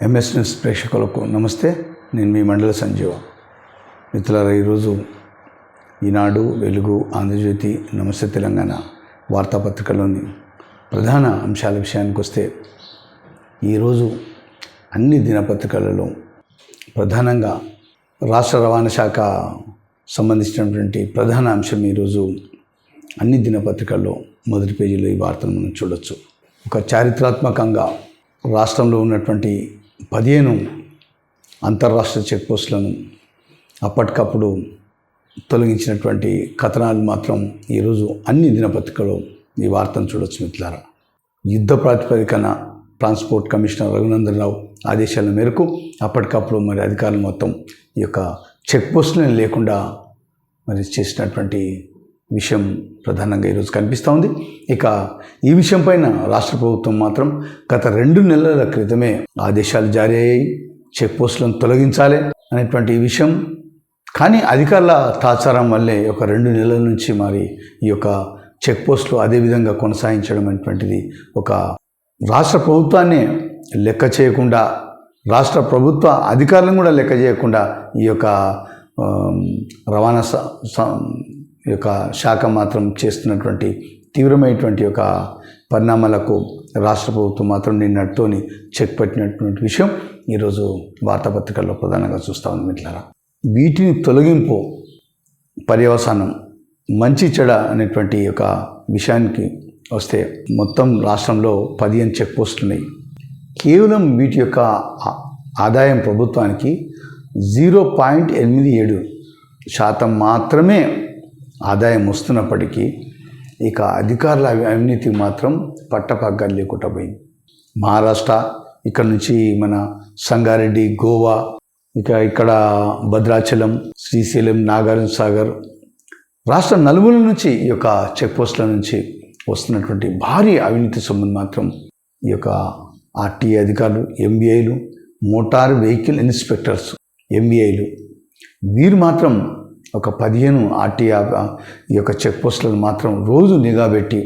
MS news ప్రేక్షకులకు నమస్తే. నేను మీ మండల సంజీవ. మిత్రులారా ఈరోజు ఈనాడు వెలుగు ఆంధ్రజ్యోతి నమస్తే తెలంగాణ వార్తాపత్రికలోని ప్రధాన అంశాల విషయానికి వస్తే ఈరోజు అన్ని దినపత్రికలలో ప్రధానంగా రాష్ట్ర రవాణా శాఖ సంబంధించినటువంటి ప్రధాన అంశం ఈరోజు అన్ని దినపత్రికల్లో మొదటి పేజీలో ఈ వార్తను మనం చూడొచ్చు. ఒక చారిత్రాత్మకంగా రాష్ట్రంలో ఉన్నటువంటి పదిహేను అంతర్రాష్ట్ర చెక్పోస్టులను అప్పటికప్పుడు తొలగించినటువంటి కథనాలు మాత్రం ఈరోజు అన్ని దినపత్రికలో ఈ వార్తను చూడొచ్చు మిత్రులారా. యుద్ధ ప్రాతిపదికన ట్రాన్స్పోర్ట్ కమిషనర్ రఘునందన్ రావు ఆదేశాల మేరకు అప్పటికప్పుడు మరి అధికారులు మొత్తం ఈ యొక్క చెక్ పోస్టులను లేకుండా మరి చేసినటువంటి విషయం ప్రధానంగా ఈరోజు కనిపిస్తూ ఉంది. ఇక ఈ విషయం పైన రాష్ట్ర ప్రభుత్వం మాత్రం గత రెండు నెలల క్రితమే ఆదేశాలు జారీ అయ్యాయి. చెక్ పోస్టులను తొలగించాలి అనేటువంటి ఈ విషయం. కానీ అధికారుల తాచారం వల్లే ఒక రెండు నెలల నుంచి మరి ఈ యొక్క చెక్ పోస్టులు అదేవిధంగా కొనసాగించడం అనేటువంటిది ఒక రాష్ట్ర ప్రభుత్వాన్ని లెక్క చేయకుండా రాష్ట్ర ప్రభుత్వ అధికారులను కూడా లెక్క చేయకుండా ఈ యొక్క రవాణా స- స- యొక్క శాఖ మాత్రం చేస్తున్నటువంటి తీవ్రమైనటువంటి యొక్క పరిణామాలకు రాష్ట్ర ప్రభుత్వం మాత్రం నిన్నటితోని చెక్ పెట్టినటువంటి విషయం ఈరోజు వార్తాపత్రికల్లో ప్రధానంగా చూస్తూ ఉంది మిట్లారా వీటిని తొలగింపు పర్యవసానం మంచి చెడ అనేటువంటి యొక్క విషయానికి వస్తే మొత్తం రాష్ట్రంలో పదిహేను చెక్ పోస్టులు కేవలం వీటి యొక్క ఆదాయం ప్రభుత్వానికి జీరో పాయింట్ ఎనిమిది ఏడు శాతం మాత్రమే ఆదాయం వస్తున్నప్పటికీ ఇక అధికారుల అవినీతి మాత్రం పట్టపగ్గాలు లేకుండా పోయింది. మహారాష్ట్ర ఇక్కడ నుంచి మన సంగారెడ్డి గోవా ఇక ఇక్కడ భద్రాచలం శ్రీశైలం నాగార్జున సాగర్ రాష్ట్ర నలుగుల నుంచి ఈ యొక్క చెక్ పోస్టుల నుంచి వస్తున్నటువంటి భారీ అవినీతి సొమ్మును మాత్రం ఈ యొక్క ఆర్టీఏ అధికారులు ఎంబీఐలు మోటార్ వెహికల్ ఇన్స్పెక్టర్స్ ఎంబీఐలు వీరు మాత్రం ఒక పదిహేను ఆర్టీఆ ఈ యొక్క చెక్ పోస్టులను మాత్రం రోజు నిఘా పెట్టి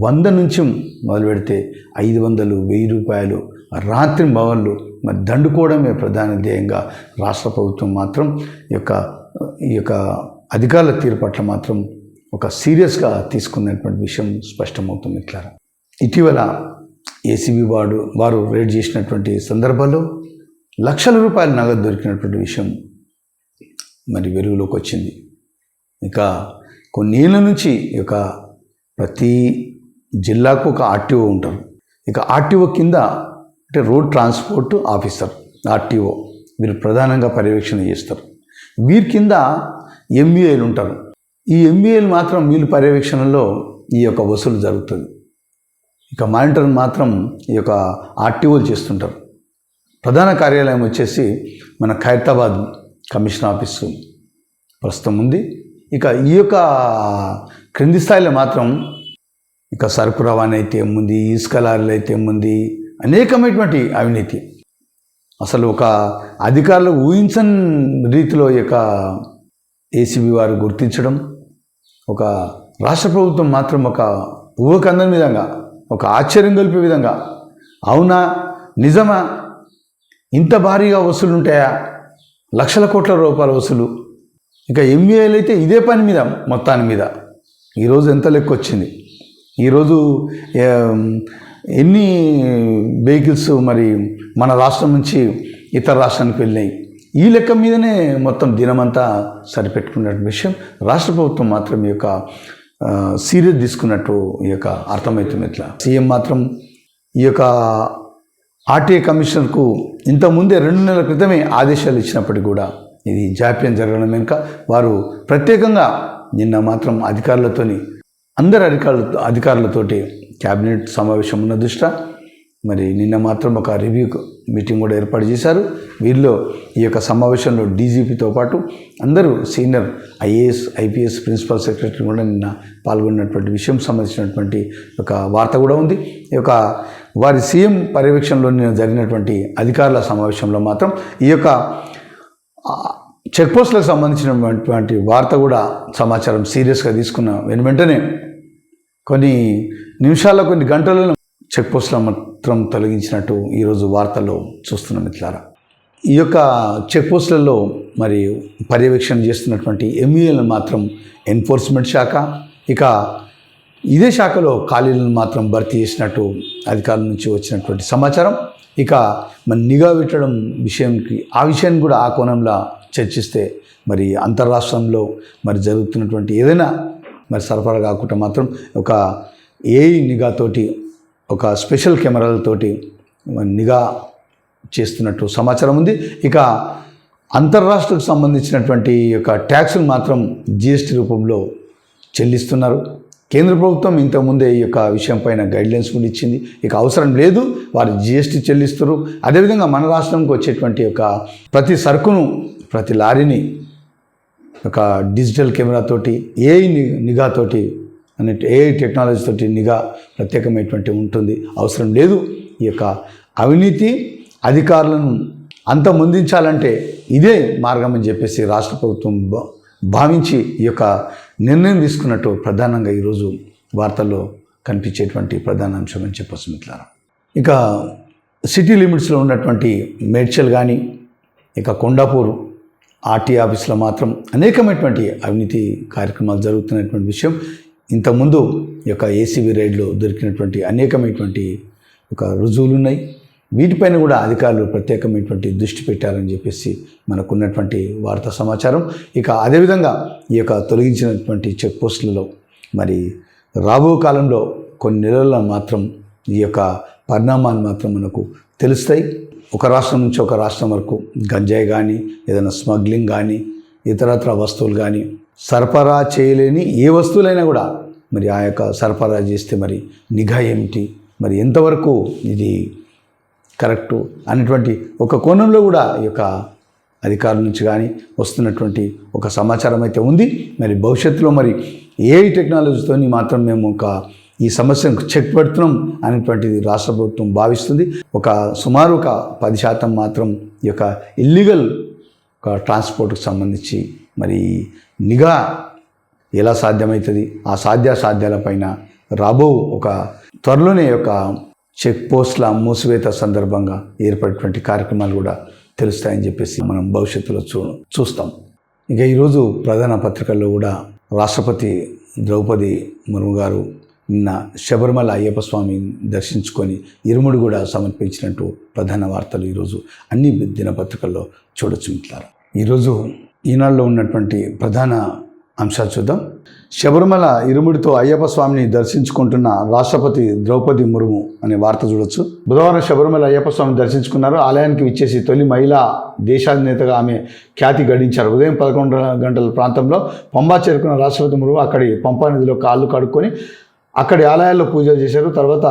వంద నుంచి మొదలు పెడితే ఐదు వందలు వెయ్యి రూపాయలు రాత్రి భవన్లు మరి దండుకోవడమే ప్రధాన ధ్యేయంగా రాష్ట్ర ప్రభుత్వం మాత్రం ఈ యొక్క ఈ యొక్క అధికారుల తీరు పట్ల మాత్రం ఒక సీరియస్గా తీసుకున్నటువంటి విషయం స్పష్టమవుతుంది ఇట్లా ఇటీవల ఏసీబీ వాడు వారు రేడ్ చేసినటువంటి సందర్భాల్లో లక్షల రూపాయల నగదు దొరికినటువంటి విషయం మరి వెలుగులోకి వచ్చింది. ఇక కొన్నేళ్ళ నుంచి ఒక ప్రతి జిల్లాకు ఒక ఆర్టీఓ ఉంటారు. ఇక ఆర్టీఓ కింద అంటే రోడ్ ట్రాన్స్పోర్ట్ ఆఫీసర్ ఆర్టీఓ వీరు ప్రధానంగా పర్యవేక్షణ చేస్తారు. వీరి కింద ఎంబీఏలు ఉంటారు. ఈ ఎంబీఏలు మాత్రం వీళ్ళ పర్యవేక్షణలో ఈ యొక్క వసూలు జరుగుతుంది. ఇక మానిటర్ మాత్రం ఈ యొక్క ఆర్టీఓలు చేస్తుంటారు. ప్రధాన కార్యాలయం వచ్చేసి మన ఖైరతాబాద్ కమిషన్ ఆఫీసు ప్రస్తుతం ఉంది. ఇక ఈ యొక్క క్రింది స్థాయిలో మాత్రం ఇక సరుకు రవాణా అయితే ఏముంది ఇసుక లారీలు అయితే ఏముంది అనేకమైనటువంటి అవినీతి. అసలు ఒక అధికారులు ఊహించని రీతిలో ఈ యొక్క ఏసీబీ వారు గుర్తించడం ఒక రాష్ట్ర ప్రభుత్వం మాత్రం ఒక ఊహకందని విధంగా ఒక ఆశ్చర్యం కలిపే విధంగా అవునా నిజమా ఇంత భారీగా వసూలు ఉంటాయా లక్షల కోట్ల రూపాయల వసూలు. ఇంకా ఎంబీఐలు అయితే ఇదే పని మీద మొత్తాన్ని మీద. ఈరోజు ఎంత లెక్క వచ్చింది? ఈరోజు ఎన్ని వెహికల్స్ మరి మన రాష్ట్రం నుంచి ఇతర రాష్ట్రానికి వెళ్ళినాయి? ఈ లెక్క మీదనే మొత్తం దినమంతా సరిపెట్టుకున్న విషయం. రాష్ట్ర ప్రభుత్వం మాత్రం ఈ యొక్క సీరియస్ తీసుకున్నట్టు ఈ యొక్క అర్థమవుతుంది ఇట్లా సీఎం మాత్రం ఈ యొక్క ఆర్టీఏ కమిషనర్కు ఇంతకుముందే రెండు నెలల క్రితమే ఆదేశాలు ఇచ్చినప్పటికీ కూడా ఇది జాప్యం జరగడం వెనుక వారు ప్రత్యేకంగా నిన్న మాత్రం అధికారులతోని అందరి అధికారులతో అధికారులతోటి క్యాబినెట్ సమావేశం ఉన్న దృష్ట్యా మరి నిన్న మాత్రం ఒక రివ్యూ మీటింగ్ కూడా ఏర్పాటు చేశారు. వీరిలో ఈ యొక్క సమావేశంలో డీజీపీతో పాటు అందరూ senior IAS IPS principal secretary కూడా నిన్న పాల్గొన్నటువంటి విషయం సంబంధించినటువంటి ఒక వార్త కూడా ఉంది. ఈ యొక్క వారి సీఎం పర్యవేక్షణలో జరిగినటువంటి అధికారుల సమావేశంలో మాత్రం ఈ యొక్క చెక్పోస్టులకు సంబంధించినటువంటి వార్త కూడా సమాచారం సీరియస్గా తీసుకున్న వెను వెంటనే కొన్ని నిమిషాల్లో కొన్ని గంటలలో చెక్పోస్టుల మాత్రం తొలగించినట్టు ఈరోజు వార్తల్లో చూస్తున్నాం మిత్రులారా. ఈ యొక్క చెక్పోస్టులలో మరి పర్యవేక్షణ చేస్తున్నటువంటి ఎంఈఎల్ మాత్రం ఎన్ఫోర్స్మెంట్ శాఖ ఇక ఇదే శాఖలో ఖాళీలను మాత్రం భర్తీ చేసినట్టు అధికారుల నుంచి వచ్చినటువంటి సమాచారం. ఇక మరి నిఘా పెట్టడం విషయంకి ఆ విషయాన్ని కూడా ఆ కోణంలో చర్చిస్తే మరి అంతర్రాష్ట్రంలో మరి జరుగుతున్నటువంటి ఏదైనా మరి సరఫరా కాకుండా మాత్రం ఒక ఏఐ నిఘాతోటి ఒక స్పెషల్ కెమెరాలతోటి మరి నిఘా చేస్తున్నట్టు సమాచారం ఉంది. ఇక అంతర్రాష్ట్రకు సంబంధించినటువంటి యొక్క ట్యాక్సులు మాత్రం జిఎస్టీ రూపంలో చెల్లిస్తున్నారు. కేంద్ర ప్రభుత్వం ఇంతకుముందే ఈ యొక్క విషయం పైన గైడ్లైన్స్ కూడా ఇచ్చింది. ఇక అవసరం లేదు వారు జిఎస్టీ చెల్లిస్తారు అదేవిధంగా మన రాష్ట్రంకి వచ్చేటువంటి యొక్క ప్రతి సరుకును ప్రతి లారీని ఒక డిజిటల్ కెమెరాతోటి ఏఐ నిఘాతోటి అనే ఏఐ టెక్నాలజీ తోటి నిఘా ప్రత్యేకమైనటువంటి ఉంటుంది. అవసరం లేదు. ఈ యొక్క అవినీతి అధికారులను అంతమొందించాలంటే ఇదే మార్గం అని చెప్పేసి రాష్ట్ర ప్రభుత్వం భా- భావించి ఈ యొక్క నిర్ణయం తీసుకున్నట్టు ప్రధానంగా ఈరోజు వార్తల్లో కనిపించేటువంటి ప్రధాన అంశం అని చెప్పొచ్చు మిత్రులారా. ఇక సిటీ లిమిట్స్లో ఉన్నటువంటి మేడ్చల్ కానీ ఇక కొండాపూర్ ఆర్టీ ఆఫీస్లో మాత్రం అనేకమైనటువంటి అవినీతి కార్యక్రమాలు జరుగుతున్నటువంటి విషయం. ఇంతకుముందు ఈ యొక్క ఏసీబీ రైడ్లో దొరికినటువంటి అనేకమైనటువంటి ఒక రుజువులు ఉన్నాయి వీటిపైన కూడా అధికారులు ప్రత్యేకమైనటువంటి దృష్టి పెట్టారని చెప్పేసి మనకున్నటువంటి వార్తా సమాచారం. ఇక అదేవిధంగా ఈ యొక్క తొలగించినటువంటి చెక్ పోస్టులలో మరి రాబో కాలంలో కొన్ని నెలల్లో మాత్రం ఈ యొక్క పరిణామాలు మాత్రం మనకు తెలుస్తాయి. ఒక రాష్ట్రం నుంచి ఒక రాష్ట్రం వరకు గంజాయి కానీ ఏదైనా స్మగ్లింగ్ కానీ ఇతరత్ర వస్తువులు కానీ సరఫరా చేయలేని ఏ వస్తువులైనా కూడా మరి ఆ యొక్క సరఫరా చేస్తే మరి నిఘా ఏమిటి? మరి ఎంతవరకు ఇది కరెక్టు అనేటువంటి ఒక కోణంలో కూడా ఈ యొక్క అధికారుల నుంచి కానీ వస్తున్నటువంటి ఒక సమాచారం అయితే ఉంది. మరి భవిష్యత్తులో మరి ఏ టెక్నాలజీతో మాత్రం మేము ఒక ఈ సమస్యను చెక్ పెడుతున్నాం అనేటువంటిది రాష్ట్ర ప్రభుత్వం భావిస్తుంది. ఒక సుమారు ఒక పది శాతం మాత్రం ఈ యొక్క ఇల్లీగల్ ఒక ట్రాన్స్పోర్ట్కి సంబంధించి మరి నిఘా ఎలా సాధ్యమవుతుంది ఆ సాధ్యాసాధ్యాలపైన రాబో ఒక త్వరలోనే ఒక చెక్ పోస్ట్ల మూసివేత సందర్భంగా ఏర్పడినటువంటి కార్యక్రమాలు కూడా తెలుస్తాయని చెప్పేసి మనం భవిష్యత్తులో చూ చూస్తాం. ఇక ఈరోజు ప్రధాన పత్రికల్లో కూడా రాష్ట్రపతి ద్రౌపది ముర్ము గారు నిన్న శబరిమల అయ్యప్ప స్వామిని దర్శించుకొని ఇరుముడు కూడా సమర్పించినట్టు ప్రధాన వార్తలు ఈరోజు అన్ని దినపత్రికల్లో చూడొచ్చు మిత్రులారా ఈరోజు ఈనాడులో ఉన్నటువంటి ప్రధాన అంశాలు చూద్దాం. శబరిమల ఇరుముడితో అయ్యప్ప స్వామిని దర్శించుకుంటున్న రాష్ట్రపతి ద్రౌపది ముర్ము అనే వార్త చూడొచ్చు. బుధవారం శబరిమల అయ్యప్ప స్వామిని దర్శించుకున్నారు. ఆలయానికి విచ్చేసి తొలి మహిళా దేశాధినేతగా ఆమె ఖ్యాతి గడించారు. ఉదయం పదకొండు గంటల ప్రాంతంలో పంబా చేరుకున్న రాష్ట్రపతి ముర్ము అక్కడి పంపా నదిలో కాళ్ళు కడుక్కొని అక్కడి ఆలయాల్లో పూజలు చేశారు. తర్వాత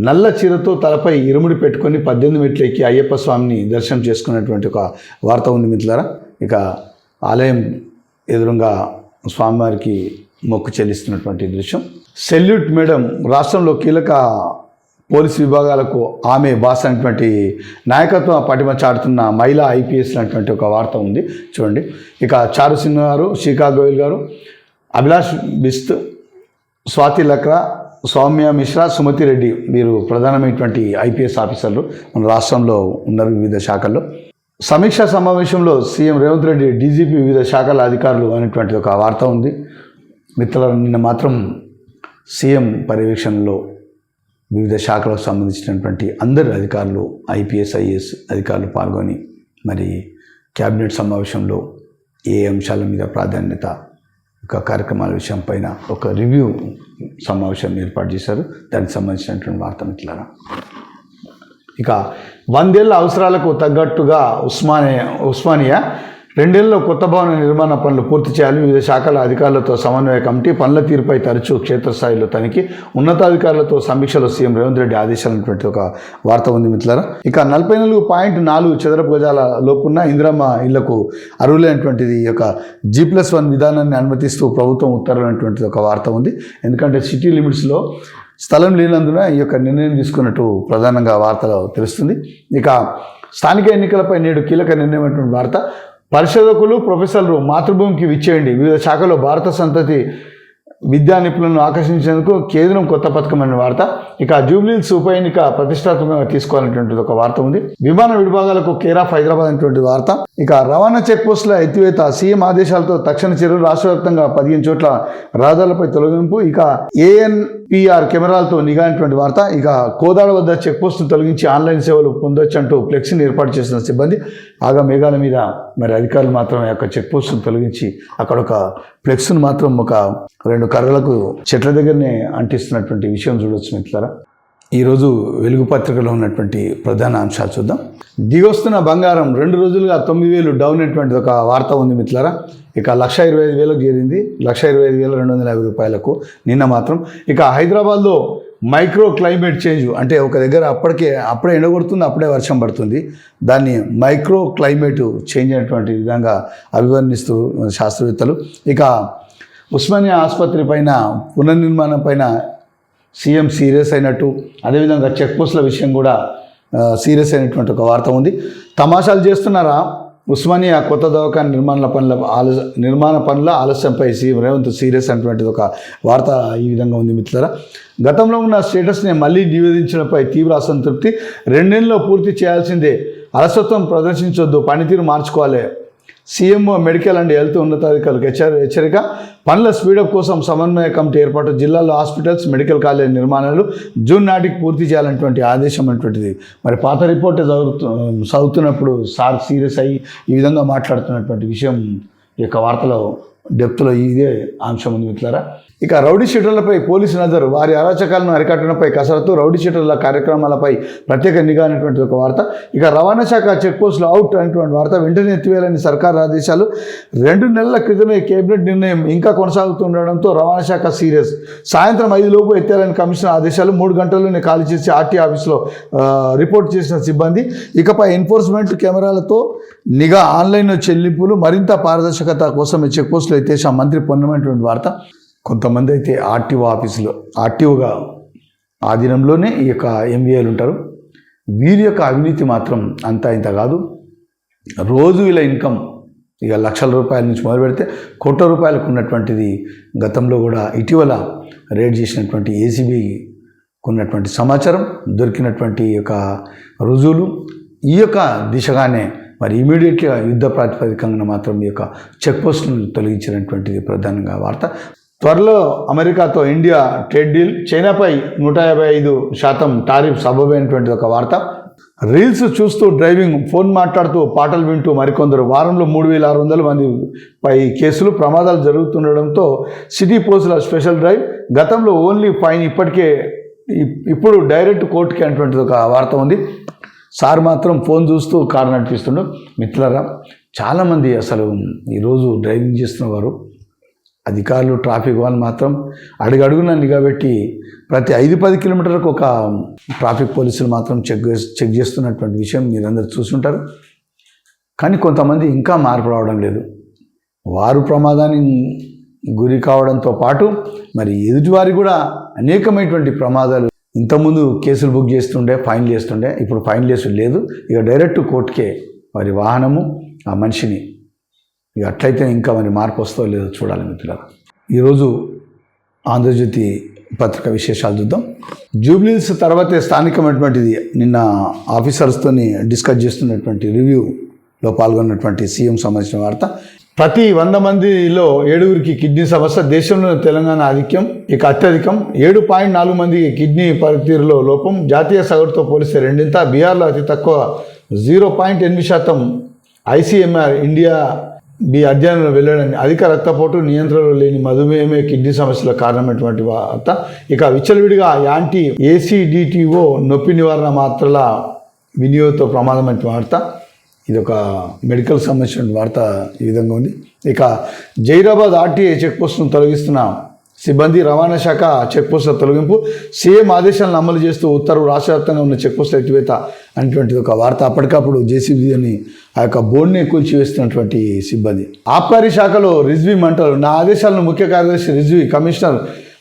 నల్ల చీరతో తలపై ఇరుముడి పెట్టుకొని పద్దెనిమిది మెట్లు ఎక్కి అయ్యప్ప స్వామిని దర్శనం చేసుకున్నటువంటి ఒక వార్త ఉంది మిత్రులారా. ఇక ఆలయం ఎదురుగా స్వామివారికి మొక్కు చెల్లిస్తున్నటువంటి దృశ్యం. సెల్యూట్ మేడం రాష్ట్రంలో కీలక పోలీస్ విభాగాలకు ఆమె బాస్ అనేటువంటి నాయకత్వ పటిమ చాటుతున్న మహిళా ఐపీఎస్ అనేటువంటి ఒక వార్త ఉంది. చూడండి. ఇక చారు సింగ్ గారు శ్రీకా గోయల్ గారు అభిలాష్ బిస్త్ స్వాతి లక్రా సౌమ్య మిశ్రా సుమతి రెడ్డి వీరు ప్రధానమైనటువంటి ఐపీఎస్ ఆఫీసర్లు మన రాష్ట్రంలో ఉన్నారు వివిధ శాఖల్లో. సమీక్షా సమావేశంలో సీఎం రేవంత్ రెడ్డి డీజీపీ వివిధ శాఖల అధికారులు అనేటువంటి ఒక వార్త ఉంది. మిత్రుల నిన్న మాత్రం సీఎం పర్యవేక్షణలో వివిధ శాఖలకు సంబంధించినటువంటి అందరు అధికారులు ఐపీఎస్ ఐఏఎస్ అధికారులు పాల్గొని మరి క్యాబినెట్ సమావేశంలో ఏ అంశాల మీద ప్రాధాన్యత ఒక కార్యక్రమాల విషయం పైన ఒక రివ్యూ సమావేశం ఏర్పాటు చేశారు. దానికి సంబంధించినటువంటి వార్త మిత్రులారా. ఇక వందేళ్ళ అవసరాలకు తగ్గట్టుగా ఉస్మానియా ఉస్మానియా రెండేళ్ళలో కొత్త భవన నిర్మాణ పనులు పూర్తి చేయాలి వివిధ శాఖల అధికారులతో సమన్వయ కమిటీ పనుల తీరుపై తరచూ క్షేత్రస్థాయిలో తనిఖీ ఉన్నతాధికారులతో సమీక్షలో సీఎం రేవంత్ రెడ్డి ఆదేశాలన్నటువంటి ఒక వార్త ఉంది మిత్రులారా. ఇక నలభై నాలుగు పాయింట్ నాలుగు చదరపు గజాల లోపున్న ఇందిరమ్మ ఇళ్ళకు అర్హులైనటువంటిది యొక్క జీ ప్లస్ వన్ విధానాన్ని అనుమతిస్తూ ప్రభుత్వం ఉత్తర్వులైనటువంటిది ఒక వార్త ఉంది. ఎందుకంటే సిటీ లిమిట్స్లో స్థలం లేనందున ఈ యొక్క నిర్ణయం తీసుకున్నట్టు ప్రధానంగా వార్తలో తెలుస్తుంది. ఇక స్థానిక ఎన్నికలపై నేడు కీలక నిర్ణయమైనటువంటి వార్త. పరిశోధకులు ప్రొఫెసర్లు మాతృభూమికి విచ్చేయండి. వివిధ శాఖలో భారత సంతతి విద్యా నిపుణులను ఆకర్షించేందుకు కేంద్రం కొత్త పథకం అనే వార్త. ఇక జూబ్లీల్స్ ఉప ఎన్నిక ప్రతిష్టాత్మకంగా తీసుకోవాలనేటువంటిది ఒక వార్త ఉంది. విమాన విభాగాలకు కేరాఫ్ హైదరాబాద్ అనేటువంటి వార్త. ఇక రవాణా చెక్పోస్టుల ఎత్తివేత సీఎం ఆదేశాలతో తక్షణ చర్యలు రాష్ట్ర వ్యాప్తంగా పదిహేను చోట్ల రహదారులపై తొలగింపు. ఇక ఏఎన్పిఆర్ కెమెరాలతో నిఘా అనేటువంటి వార్త. ఇక కోదాడ వద్ద చెక్పోస్టును తొలగించి ఆన్లైన్ సేవలు పొందొచ్చు అంటూ ఫ్లెక్సీని ఏర్పాటు చేసిన సిబ్బంది. ఆగా మేఘాల మీద మరి అధికారులు మాత్రం ఆ యొక్క చెక్ పోస్టును తొలగించి అక్కడ ఒక ఫ్లెక్స్ను మాత్రం ఒక రెండు కర్రలకు చెట్ల దగ్గరనే అంటిస్తున్నటువంటి విషయం చూడొచ్చు మిత్రులారా. ఈరోజు వెలుగు పత్రికలో ఉన్నటువంటి ప్రధాన అంశాలు చూద్దాం. దిగొస్తున్న బంగారం రెండు రోజులుగా తొమ్మిది వేలు డౌన్ అనేటువంటి ఒక వార్త ఉంది మిత్రులారా. ఇక లక్ష ఇరవై ఐదు వేలకు చేరింది. లక్ష ఇరవై ఐదు వేల రెండు వందల యాభై రూపాయలకు నిన్న మాత్రం ఇక హైదరాబాద్లో మైక్రో క్లైమేట్ చేంజ్ అంటే ఒక దగ్గర అప్పటికే అప్పుడే ఎండగొడుతుంది అప్పుడే వర్షం పడుతుంది. దాన్ని మైక్రో క్లైమేట్ చేంజ్ అనేటువంటి విధంగా అభివర్ణిస్తూ శాస్త్రవేత్తలు. ఇక ఉస్మానియా ఆసుపత్రి పైన పునర్నిర్మాణం పైన సీఎం సీరియస్ అయినట్టు అదేవిధంగా చెక్ పోస్టుల విషయం కూడా సీరియస్ అయినటువంటి ఒక వార్త ఉంది. తమాషాలు చేస్తున్నారా? ఉస్మానియా కొత్త దవాఖాన నిర్మాణ పనుల ఆలస్య నిర్మాణ పనుల ఆలస్యంపై సీఎం రేవంత్ సీరియస్ అనేటువంటిది ఒక వార్త ఈ విధంగా ఉంది మిత్రులారా. గతంలో ఉన్న స్టేటస్ని మళ్ళీ నివేదించడంపై తీవ్ర అసంతృప్తి. రెండేళ్ళలో పూర్తి చేయాల్సిందే. అలసత్వం ప్రదర్శించొద్దు. పనితీరు మార్చుకోవాలి. సీఎంఓ మెడికల్ అండ్ హెల్త్ ఉన్నతాధికారులకు హెచ్చరి హెచ్చరిక. పనుల స్పీడప్ కోసం సమన్వయ కమిటీ ఏర్పాటు జిల్లాలో హాస్పిటల్స్ మెడికల్ కాలేజ్ నిర్మాణాలు జూన్ నాటికి పూర్తి చేయాలన్నటువంటి ఆదేశం అటువంటిది. మరి పాత రిపోర్ట్ చదువుతు చదువుతున్నప్పుడు సార్ సీరియస్ అయ్యి ఈ విధంగా మాట్లాడుతున్నటువంటి విషయం ఈ యొక్క వార్తలో డెప్త్లో ఇదే అంశం ఉంది మిత్రులారా. ఇక రౌడీ షీటర్లపై పోలీసు నజరు వారి అరాచకాలను అరికట్టడంపై కసరత్తు రౌడీ షీటర్ల కార్యక్రమాలపై ప్రత్యేక నిఘా అనేటువంటి ఒక వార్త. ఇక రవాణా శాఖ చెక్పోస్టులు అవుట్ అనేటువంటి వార్త వెంటనే ఎత్తివేయాలని సర్కార్ ఆదేశాలు. రెండు నెలల క్రితమే కేబినెట్ నిర్ణయం ఇంకా కొనసాగుతుండడంతో రవాణా శాఖ సీరియస్. సాయంత్రం ఐదు లోపు ఎత్తాలని కమిషన్ ఆదేశాలు. మూడు గంటల్లోనే ఖాళీ చేసి ఆర్టీ ఆఫీస్లో రిపోర్ట్ చేసిన సిబ్బంది. ఇకపై ఎన్ఫోర్స్మెంట్ కెమెరాలతో నిఘా ఆన్లైన్ చెల్లింపులు మరింత పారదర్శకత కోసం చెక్పోస్టులు చెక్ పోస్టులు ఎత్తేసాం మంత్రి పొందమైనటువంటి వార్త. కొంతమంది అయితే ఆర్టీఓ ఆఫీసులో ఆర్టీఓగా ఆధీనంలోనే ఈ యొక్క ఎంబీఏలు ఉంటారు. వీరి యొక్క అవినీతి మాత్రం అంతా ఇంత కాదు. రోజు వీళ్ళ ఇన్కమ్ ఇక లక్షల రూపాయల నుంచి మొదలు పెడితే కోట్ల రూపాయలకు ఉన్నటువంటిది గతంలో కూడా ఇటీవల రేడ్ చేసినటువంటి ఏసీబీ ఉన్నటువంటి సమాచారం దొరికినటువంటి ఈ యొక్క రుజువులు. ఈ యొక్క దిశగానే మరి ఇమీడియట్గా యుద్ధ ప్రాతిపదికంగా మాత్రం ఈ యొక్క చెక్ పోస్టులను తొలగించినటువంటిది ప్రధానంగా వార్త. త్వరలో అమెరికాతో ఇండియా ట్రేడ్ డీల్. చైనాపై నూట యాభై ఐదు శాతం టారిఫ్ సబబైనటువంటి ఒక వార్త. రీల్స్ చూస్తూ డ్రైవింగ్ ఫోన్ మాట్లాడుతూ పాటలు వింటూ మరికొందరు. వారంలో మూడు వేల ఆరు వందల మంది పై కేసులు ప్రమాదాలు జరుగుతుండడంతో సిటీ పోలీసుల స్పెషల్ డ్రైవ్. గతంలో ఓన్లీ ఫైన్ ఇప్పటికే ఇప్పుడు డైరెక్ట్ కోర్టుకి అనేటువంటిది ఒక వార్త ఉంది. సార్ మాత్రం ఫోన్ చూస్తూ కారు నడిపిస్తుండు. మిత్రులరా చాలామంది అసలు ఈరోజు డ్రైవింగ్ చేస్తున్న వారు అధికారులు ట్రాఫిక్ వాళ్ళు మాత్రం అడుగడుగున నిఘాబెట్టి ప్రతి ఐదు పది కిలోమీటర్లకు ఒక ట్రాఫిక్ పోలీసులు మాత్రం చెక్ చెక్ చేస్తున్నటువంటి విషయం మీరందరూ చూసుంటారు. కానీ కొంతమంది ఇంకా మార్పు రావడం లేదు. వారు ప్రమాదానికి గురి కావడంతో పాటు మరి ఎదుటివారి కూడా అనేకమైనటువంటి ప్రమాదాలు ఇంతకుముందు కేసులు బుక్ చేస్తుండే ఫైన్ చేస్తుండే ఇప్పుడు ఫైన్ చేసు లేదు. ఇక డైరెక్ట్ కోర్టుకే వారి వాహనము ఆ మనిషిని ఇక అట్లయితే ఇంకా మరి మార్పు వస్తో లేదో చూడాలి మిత్రులారా. ఈరోజు ఆంధ్రజ్యోతి పత్రిక విశేషాలు చూద్దాం. జూబ్లీస్ తర్వాతే స్థానికమైనటువంటిది. నిన్న ఆఫీసర్స్తోని డిస్కస్ చేస్తున్నటువంటి రివ్యూలో పాల్గొన్నటువంటి సీఎం సంబంధించిన వార్త. ప్రతి వంద మందిలో ఏడుగురికి కిడ్నీ సమస్య. దేశంలో తెలంగాణ ఆధిక్యం ఇక అత్యధికం. ఏడు పాయింట్ నాలుగు మంది కిడ్నీ పనితీరులో లోపం. జాతీయ సగటుతో పోలిస్తే రెండింత. బీహార్లో అతి తక్కువ. జీరో పాయింట్ ఎనిమిది శాతం ఐసీఎంఆర్ ఇండియా బి అధ్యయనంలో వెళ్ళడానికి అధిక రక్తపోటు నియంత్రణలో లేని మధుమేహమే కిడ్నీ సమస్యల కారణమైనటువంటి వార్త ఇక విచ్చలవిడిగా యాంటీ ఏసీడిటిఓ నొప్పి నివారణ మాత్రల వినియోగంతో ప్రమాదమైన వార్త. ఇది ఒక మెడికల్ సంబంధించిన వార్త ఈ విధంగా ఉంది. ఇక జైరాబాద్ ఆర్టీఐ చెక్ పోస్టును తొలగిస్తున్న సిబ్బంది రవాణా శాఖ చెక్పోస్టుల తొలగింపు సీఎం ఆదేశాలను అమలు చేస్తూ ఉత్తర్వు రాష్ట్ర వ్యాప్తంగా ఉన్న చెక్పోస్టుల ఎత్తివేత అనేటువంటిది ఒక వార్త అప్పటికప్పుడు జేసీబీ అని ఆ యొక్క బోర్డుని కూల్చివేస్తున్నటువంటి సిబ్బంది. ఆబ్కారీ శాఖలో రిజ్వీ మంటలు నా ఆదేశాలను ముఖ్య కార్యదర్శి రిజ్వీ కమిషనర్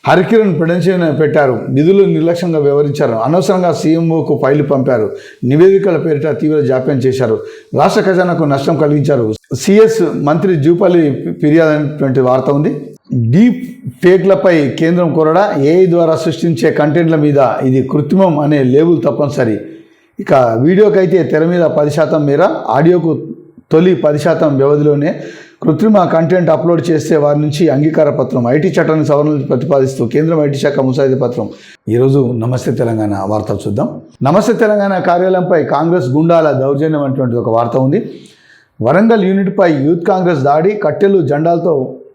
హరికిరణ్ పెడెన్షన్ పెట్టారు. నిధులు నిర్లక్ష్యంగా వ్యవహరించారు. అనవసరంగా సీఎంఓకు ఫైలు పంపారు. నివేదికల పేరిట తీవ్ర జాప్యం చేశారు. రాష్ట్ర ఖజానాకు నష్టం కలిగించారు. సిఎస్ మంత్రి జూపల్లి ఫిర్యాదు అనేటువంటి వార్త ఉంది. డీప్ ఫేక్లపై కేంద్రం కోరడా ఏఐ ద్వారా సృష్టించే కంటెంట్ల మీద ఇది కృత్రిమం అనే లేబుల్ తప్పనిసరి. ఇక వీడియోకి అయితే తెర మీద పది శాతం మేర ఆడియోకు తొలి పది శాతం వ్యవధిలోనే కృత్రిమ కంటెంట్ అప్లోడ్ చేస్తే వారి నుంచి అంగీకార పత్రం ఐటీ చట్టాన్ని సవరణలు ప్రతిపాదిస్తూ కేంద్రం ఐటీ శాఖ ముసాయిదా పత్రం. ఈరోజు నమస్తే తెలంగాణ వార్తలు చూద్దాం. నమస్తే తెలంగాణ కార్యాలయంపై కాంగ్రెస్ గుండాల దౌర్జన్యం అటువంటి ఒక వార్త ఉంది. వరంగల్ యూనిట్పై యూత్ కాంగ్రెస్ దాడి కట్టెలు జెండాలతో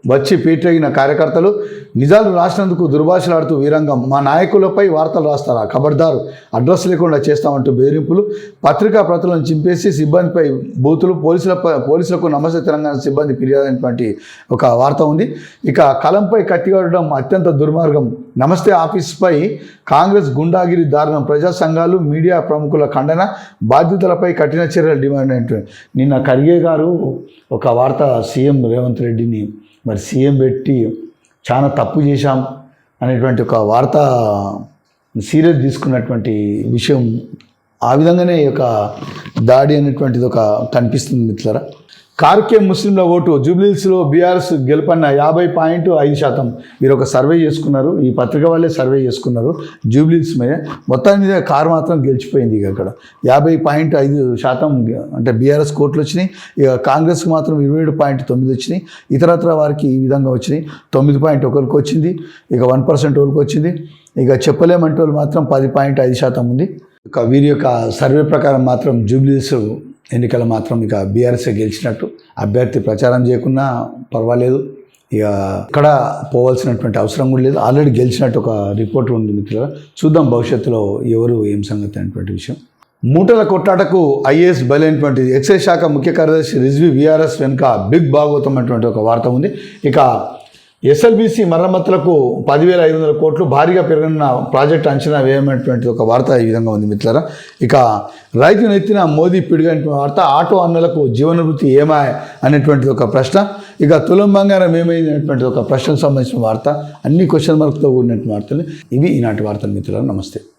వచ్చి పీటగిన కార్యకర్తలు నిజాలు రాసినందుకు దుర్భాషలాడుతూ వీరంగం మా నాయకులపై వార్తలు రాస్తారా? ఖబర్దారు అడ్రస్ లేకుండా చేస్తామంటూ బెదిరింపులు. పత్రికా ప్రతులను చింపేసి సిబ్బందిపై బూతులు పోలీసులపై పోలీసులకు నమస్తే తెలంగాణ సిబ్బంది ఫిర్యాదు అనేటువంటి ఒక వార్త ఉంది. ఇక కలంపై కట్టిగడడం అత్యంత దుర్మార్గం. నమస్తే ఆఫీస్పై కాంగ్రెస్ గుండాగిరి దారుణం. ప్రజా సంఘాలు మీడియా ప్రముఖుల ఖండన బాధ్యతలపై కఠిన చర్యలు డిమాండ్ అంటే నిన్న ఖర్గే గారు ఒక వార్త సీఎం రేవంత్ రెడ్డిని మరి సీఎం పెట్టి చాలా తప్పు చేశాం అనేటువంటి ఒక వార్త సీరియస్ తీసుకున్నటువంటి విషయం ఆ విధంగానే ఈ యొక్క దాడి అనేటువంటిది ఒక కనిపిస్తుంది మిత్రులరా. కార్కే ముస్లింల ఓటు జూబ్లీస్లో బీఆర్ఎస్ గెలుపన్న యాభై పాయింట్ ఐదు శాతం. మీరు ఒక సర్వే చేసుకున్నారు. ఈ పత్రిక వాళ్ళే సర్వే చేసుకున్నారు. జూబ్లీస్ మీద మొత్తాన్ని మీద కారు మాత్రం గెలిచిపోయింది ఇక అక్కడ. యాభై పాయింట్ ఐదు శాతం అంటే బీఆర్ఎస్ కోట్లు వచ్చినాయి. ఇక కాంగ్రెస్కి మాత్రం ఇరవై ఏడు పాయింట్ తొమ్మిది వచ్చినాయి. ఇతరత్ర వారికి ఈ విధంగా వచ్చినాయి. తొమ్మిది పాయింట్ ఒకరికి వచ్చింది. ఇక వన్ పర్సెంట్ ఒకరికి వచ్చింది. ఇక చెప్పలేమంటే వాళ్ళు మాత్రం పది పాయింట్ ఐదు శాతం ఉంది. వీరి యొక్క సర్వే ప్రకారం మాత్రం జూబ్లీస్ ఎన్నికలు మాత్రం ఇక బీఆర్ఎస్ఏ గెలిచినట్టు. అభ్యర్థి ప్రచారం చేయకున్నా పర్వాలేదు. ఇక ఇక్కడ పోవాల్సినటువంటి అవసరం కూడా లేదు. ఆల్రెడీ గెలిచినట్టు ఒక రిపోర్ట్ ఉంది మిత్రుల చూద్దాం భవిష్యత్తులో ఎవరు ఏం సంగతి అనేటువంటి విషయం. మూటల కొట్టాటకు ఐఏఎస్ బలైనటువంటి ఎక్సైజ్ శాఖ ముఖ్య కార్యదర్శి రిజ్వి విఆర్ఎస్ వెనుక బిగ్ భాగవతం అనేటువంటి ఒక వార్త ఉంది. ఇక ఎస్ఎల్బిసి మరమ్మతులకు పదివేల ఐదు వందల కోట్లు భారీగా పెరగనున్న ప్రాజెక్ట్ అంచనా వేయమైనటువంటి ఒక వార్త ఈ విధంగా ఉంది మిత్రులారా. ఇక రైతును ఎత్తిన మోదీ పిడిగైన వార్త ఆటో అన్నలకు జీవనభృతి ఏమా అనేటువంటిది ఒక ప్రశ్న ఇక తులం బంగారం ఏమైందనేటువంటి ఒక ప్రశ్నకు సంబంధించిన వార్త అన్ని క్వశ్చన్ మార్క్తో కూడినటువంటి వార్తలు. ఇవి ఈనాటి వార్తలు మిత్రులారా. నమస్తే.